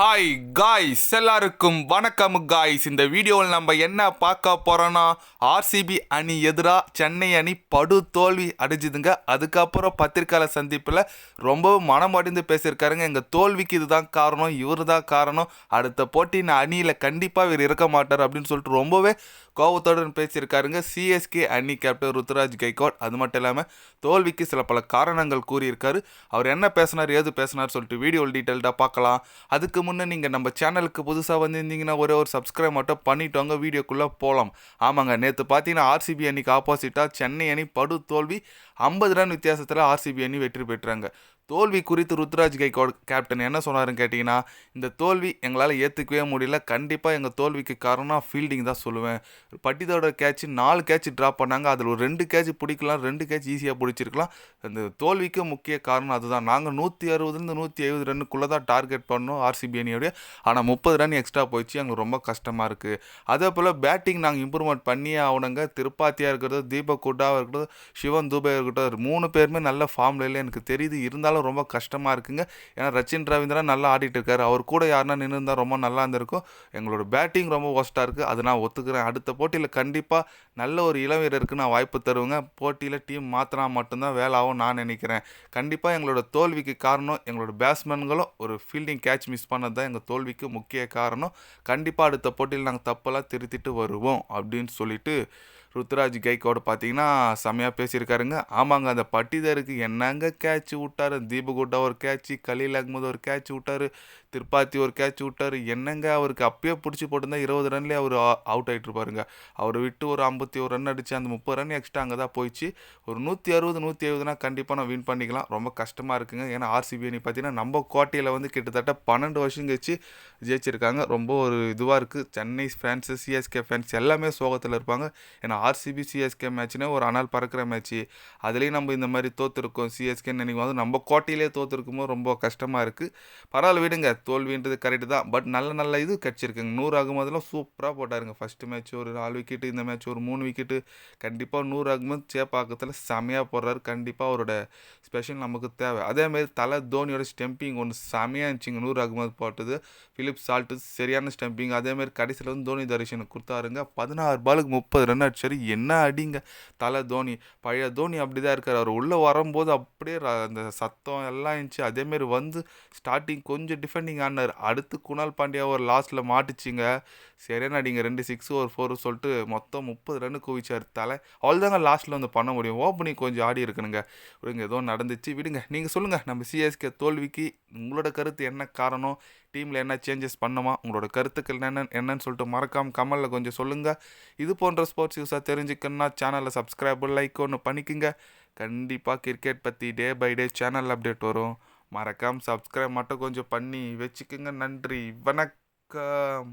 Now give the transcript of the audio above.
Hi guys எல்லாருக்கும் வணக்கம் guys இந்த வீடியோவில் நம்ம என்ன பார்க்க போகிறோன்னா ஆர்சிபி அணி எதிராக சென்னை அணி படு தோல்வி அடைஞ்சுதுங்க. அதுக்கப்புறம் பத்திரிக்கையாளர் சந்திப்பில் ரொம்ப மனமடைந்து பேசியிருக்காருங்க. எங்கள் தோல்விக்கு இதுதான் காரணம் இவர் தான் காரணம். அடுத்த போட்டியின் அணியில் கண்டிப்பாக இவர் இருக்க மாட்டார் அப்படின்னு சொல்லிட்டு ரொம்பவே கோபத்துடன் பேசியிருக்காருங்க. சிஎஸ்கே அணி கேப்டன் ருத்துராஜ் கைகோட் அது மட்டும் இல்லாமல் தோல்விக்கு சில பல காரணங்கள் கூறியிருக்காரு. அவர் என்ன பேசினார் ஏது பேசினார் சொல்லிட்டு வீடியோ டீட்டெயில்டாக பார்க்கலாம். அதுக்கு முன்னே நீங்கள் நம்ம சேனலுக்கு புதுசாக வந்திருந்தீங்கன்னா ஒரே ஒரு சப்ஸ்கிரைப் மட்டும் பண்ணிட்டோங்க வீடியோக்குள்ளே போகலாம் ஆமாங்க நேற்று பார்த்தீங்கன்னா ஆர்சிபி அணிக்கு ஆப்போசிட்டாக சென்னை அணி படு தோல்வி ஐம்பது ரன் வித்தியாசத்தில் ஆர்சிபி அணி வெற்றி பெற்றாங்க. தோல்வி குறித்து ருத்ராஜ் கைகோட் கேப்டன் என்ன சொன்னாருன்னு கேட்டிங்கன்னா இந்த தோல்வி எங்களால் ஏற்றுக்கவே முடியல. கண்டிப்பாக எங்கள் தோல்விக்கு காரணம் ஃபீல்டிங் தான் சொல்லுவேன். பட்டிதோட கேட்ச் நாலு கேட்ச் ட்ராப் பண்ணாங்க. அதில் ஒரு ரெண்டு கேட்ச் பிடிக்கலாம் ரெண்டு கேட்ச் ஈஸியாக பிடிச்சிருக்கலாம். அந்த தோல்விக்கு முக்கிய காரணம் அதுதான். நாங்கள் நூற்றி அறுபதுலேருந்து நூற்றி எழுபது ரன்னுக்குள்ளே தான் டார்கெட் பண்ணோம் ஆர்சிபி அணியோடைய ஆனால் முப்பது ரன் எக்ஸ்ட்ரா போயிடுச்சு. எங்களுக்கு ரொம்ப கஷ்டமாக இருக்குது அதே போல் பேட்டிங் நாங்கள் இம்ப்ரூவ்மெண்ட் பண்ணியே ஆகணுங்க. திருப்பாத்தியாக இருக்கட்டும் தீபக் குட்டாவாக இருக்கட்டும் சிவன் தூபே இருக்கட்டும் மூணு பேருமே நல்ல ஃபார்ம்ல இல்லை எனக்கு தெரியுது. இருந்தாலும் ரொம்ப கஷ்டமாக இருக்குங்க. ஏன்னா ரச்சின் ரவீந்திரா நல்லா ஆடிட்டு இருக்காரு அவர் கூட யாருன்னா நின்று இருந்தால் ரொம்ப நல்லா இருந்திருக்கும். எங்களோட பேட்டிங் ரொம்ப ஒஸ்ட்டாக இருக்குது அது நான் ஒத்துக்கிறேன். அடுத்த போட்டியில் கண்டிப்பாக நல்ல ஒரு இளம் வீரருக்கு நான் வாய்ப்பு தருவேங்க. போட்டியில் டீம் மாற்றினா மட்டும்தான் வேலை ஆகும் நான் நினைக்கிறேன். கண்டிப்பாக எங்களோட தோல்விக்கு காரணம் எங்களோட பேட்ஸ்மேன்களும் ஒரு ஃபீல்டிங் கேட்ச் மிஸ் பண்ணது தான் எங்கள் தோல்விக்கு முக்கிய காரணம். கண்டிப்பாக அடுத்த போட்டியில் நாங்கள் தப்பெல்லாம் திருத்திட்டு வருவோம் அப்படின்னு சொல்லிட்டு ருத்ராஜ் கைக்கோட பார்த்தீங்கன்னா செம்மையாக பேசியிருக்காருங்க. ஆமாங்க அந்த பட்டிதருக்கு என்னங்க கேட்ச் விட்டாரு? தீபகுட்டா ஒரு கேட்ச் கலீல் அகமது ஒரு கேட்ச் விட்டார் திருப்பாத்தி ஒரு கேட்ச் விட்டாரு. என்னங்க அவருக்கு அப்பயே பிடிச்சி போட்டிருந்தா இருபது ரன்லேயே அவர் அவுட் ஆகிட்டு இருப்பாருங்க. அவர் விட்டு ஒரு ஐம்பத்தி ஒரு ரன் அடிச்சு அந்த முப்பது ரன் எக்ஸ்ட்ரா அங்கே தான் போயிடுச்சு. ஒரு நூற்றி அறுபது நூற்றி எழுபதுனா கண்டிப்பாக நான் வின் பண்ணிக்கலாம். ரொம்ப கஷ்டமாக இருக்குங்க. ஏன்னா ஆர்சிபி அணி பார்த்தீங்கன்னா நம்ம கோட்டையில் வந்து கிட்டத்தட்ட பன்னெண்டு வருஷம் கழிச்சு ஜெயிச்சிருக்காங்க. ரொம்ப ஒரு இதுவாக இருக்குது சென்னை ஃபேன்ஸு சிஎஸ்கே ஃபேன்ஸ் எல்லாமே சோகத்தில் இருப்பாங்க. ஏன்னா ஆர்சிபி சிஎஸ்கே மேட்ச்னே ஒரு அனால் பறக்கிற மேட்ச்சு அதுலேயும் நம்ம இந்த மாதிரி தோற்றுருக்கோம் சிஎஸ்கேன்னு நினைக்கும் போது நம்ம கோட்டையிலே தோற்றுருக்கும் போது ரொம்ப கஷ்டமாக இருக்குது பரவாயில்ல விடுங்க தோல்வின்றது கரெக்டு தான். பட் நல்ல நல்ல இது கிடச்சிருக்குங்க. நூறு ஆகும்போதெல்லாம் சூப்பராக போட்டாருங்க. ஃபஸ்ட்டு மேட்ச் ஒரு நாலு விக்கெட்டு இந்த மேட்ச் ஒரு மூணு விக்கெட்டு கண்டிப்பாக நூறு ஆகும்போது சேப்பாக்கத்தில் செமையாக போடுறாரு. கண்டிப்பாக அவரோட ஸ்பெஷல் நமக்கு தேவை. அதேமாரி தலை தோனியோட ஸ்டெம்பிங் ஒன்று செமையாக இருந்துச்சுங்க. நூறு அகமது போட்டது. ஃபிலிப் சால்ட்டு சரியான ஸ்டெம்பிங் அதேமாரி கடைசியில் வந்து தோனி தரிசனம் கொடுத்தாருங்க. பதினாறு பாலுக்கு முப்பது ரன் அடிச்சார். என்ன அடிங்க? தலை தோனி பழைய தோனி அப்படி தான் இருக்கார். அவர் உள்ளே வரும்போது அப்படியே அந்த சத்தம் எல்லாம் இருந்துச்சு. அதேமாரி வந்து ஸ்டார்டிங் கொஞ்சம் டிஃபெண்டிங் ஆடினார் அடுத்து குணால் பாண்டியா ஒரு லாஸ்ட்டில் மாட்டுச்சிங்க. சரியான அடிங்க? ரெண்டு சிக்ஸ் ஒரு ஃபோர் சொல்லிட்டு மொத்தம் முப்பது ரன்னு குவிச்சார் தலை. அவ்வளோதாங்க லாஸ்ட்டில் வந்து பண்ண முடியும். ஓப்பனிங் கொஞ்சம் ஆடி இருக்கணுங்க. விடுங்க ஏதோ நடந்துச்சு. விடுங்க. நீங்கள் சொல்லுங்கள் நம்ம சிஎஸ்கே தோல்விக்கு உங்களோட கருத்து என்ன காரணம்? டீமில் என்ன சேஞ்சஸ் பண்ணுமா? உங்களோட கருத்துக்கள் என்ன என்னன்னு சொல்லிட்டு மறக்காம கமலில் கொஞ்சம் சொல்லுங்கள் இது போன்ற ஸ்போர்ட்ஸ் யூஸாக தெரிஞ்சுக்கணுன்னா சேனலை சப்ஸ்கிரைப் லைக் ஒன்று பண்ணிக்கோங்க. கண்டிப்பாக கிரிக்கெட் பற்றி day by day channel update வரும். மறக்காம சப்ஸ்கிரைப் மட்டும் கொஞ்சம் பண்ணி வச்சுக்கோங்க. நன்றி. வணக்கம்.